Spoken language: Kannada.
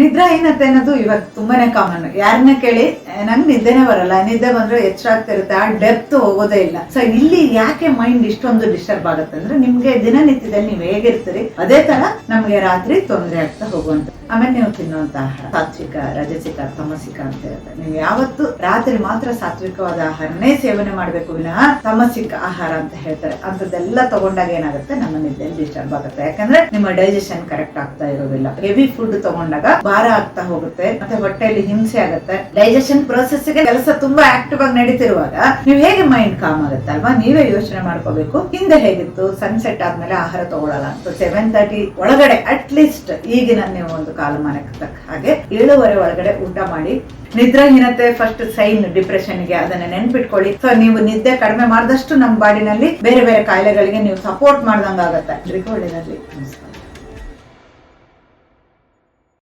ನಿದ್ರಾಹೀನತೆ ಅನ್ನೋದು ಇವಾಗ ತುಂಬಾನೇ ಕಾಮನ್ ಯಾರನ್ನ ಕೇಳಿ ನಂಗೆ ನಿದ್ದೆನೆ ಬರಲ್ಲ, ನಿದ್ದೆ ಬಂದ್ರೆ ಎಚ್ಚರಾಗ್ತಿರುತ್ತೆ, ಆ ಡೆಪ್ತ್ ಹೋಗೋದೇ ಇಲ್ಲ. ಸೊ ಇಲ್ಲಿ ಯಾಕೆ ಮೈಂಡ್ ಇಷ್ಟೊಂದು ಡಿಸ್ಟರ್ಬ್ ಆಗುತ್ತೆ ಅಂದ್ರೆ, ನಿಮ್ಗೆ ದಿನನಿತ್ಯದಲ್ಲಿ ನೀವು ಹೇಗಿರ್ತೀರಿ, ಅದೇ ತರ ನಮ್ಗೆ ರಾತ್ರಿ ತೊಂದರೆ ಆಗ್ತಾ ಹೋಗುವಂತ ಆಮೇಲೆ ನೀವು ತಿನ್ನುವಂತ ಆಹಾರ ಸಾತ್ವಿಕ, ರಜಸಿಕ, ತಮಸಿಕ ಅಂತ ಹೇಳ್ತಾರೆ. ನೀವು ಯಾವತ್ತು ರಾತ್ರಿ ಮಾತ್ರ ಸಾತ್ವಿಕವಾದ ಆಹಾರನೇ ಸೇವನೆ ಮಾಡಬೇಕು ವಿನಃ ತಮಸಿಕ ಆಹಾರ ಅಂತ ಹೇಳ್ತಾರೆ. ಅಂತದೆಲ್ಲ ತಗೊಂಡಾಗ ಏನಾಗುತ್ತೆ? ನಮ್ಮ ನಿದ್ದೆಯಲ್ಲಿ ಡಿಸ್ಟರ್ಬ್ ಆಗುತ್ತೆ. ಯಾಕಂದ್ರೆ ನಿಮ್ಮ ಡೈಜೆಷನ್ ಕರೆಕ್ಟ್ ಆಗ್ತಾ ಇರೋದಿಲ್ಲ. ಹೆವಿ ಫುಡ್ ತಗೊಂಡಾಗ ಭಾರ ಆಗ್ತಾ ಹೋಗುತ್ತೆ. ಮತ್ತೆ ಹೊಟ್ಟೆಯಲ್ಲಿ ಹಿಂಸೆ ಆಗುತ್ತೆ. ಡೈಜೆಷನ್ ಪ್ರೋಸೆಸ್ಗೆ ಕೆಲಸ ತುಂಬಾ ಆಕ್ಟಿವ್ ಆಗಿ ನಡೀತಿರುವಾಗ ನೀವು ಹೇಗೆ ಮೈಂಡ್ ಕಾಮ್ ಆಗುತ್ತೆ ಅಲ್ವಾ? ನೀವೇ ಯೋಚನೆ ಮಾಡ್ಕೋಬೇಕು. ಹಿಂದೆ ಹೇಗಿತ್ತು? ಸನ್ಸೆಟ್ ಆದ್ಮೇಲೆ ಆಹಾರ ತಗೊಳ್ಳಲ್ಲ ಸೆವೆನ್ ತರ್ಟಿ ಒಳಗಡೆ ಅಟ್ ಲೀಸ್ಟ್ ಈಗಿನ ನೀವು ಒಂದು ಕಾಲಮಾನಕ್ಕೆ ತಕ್ಕ ಹಾಗೆ ಏಳುವರೆ ಒಳಗಡೆ ಊಟ ಮಾಡಿ. ನಿದ್ರಾಹೀನತೆ ಫಸ್ಟ್ ಸೈನ್ ಡಿಪ್ರೆಷನ್ಗೆ ಅದನ್ನ ನೆನ್ಪಿಟ್ಕೊಳ್ಳಿ. ಸೊ ನೀವು ನಿದ್ದೆ ಕಡಿಮೆ ಮಾಡಿದಷ್ಟು ನಮ್ಮ ಬಾಡಿನಲ್ಲಿ ಬೇರೆ ಬೇರೆ ಕಾಯಿಲೆಗಳಿಗೆ ನೀವು ಸಪೋರ್ಟ್ ಮಾಡ್ದಂಗಾಗತ್ತೆ. ಎಲ್ರಿಗೂ ಒಳ್ಳೇದಾಗ್ಲಿ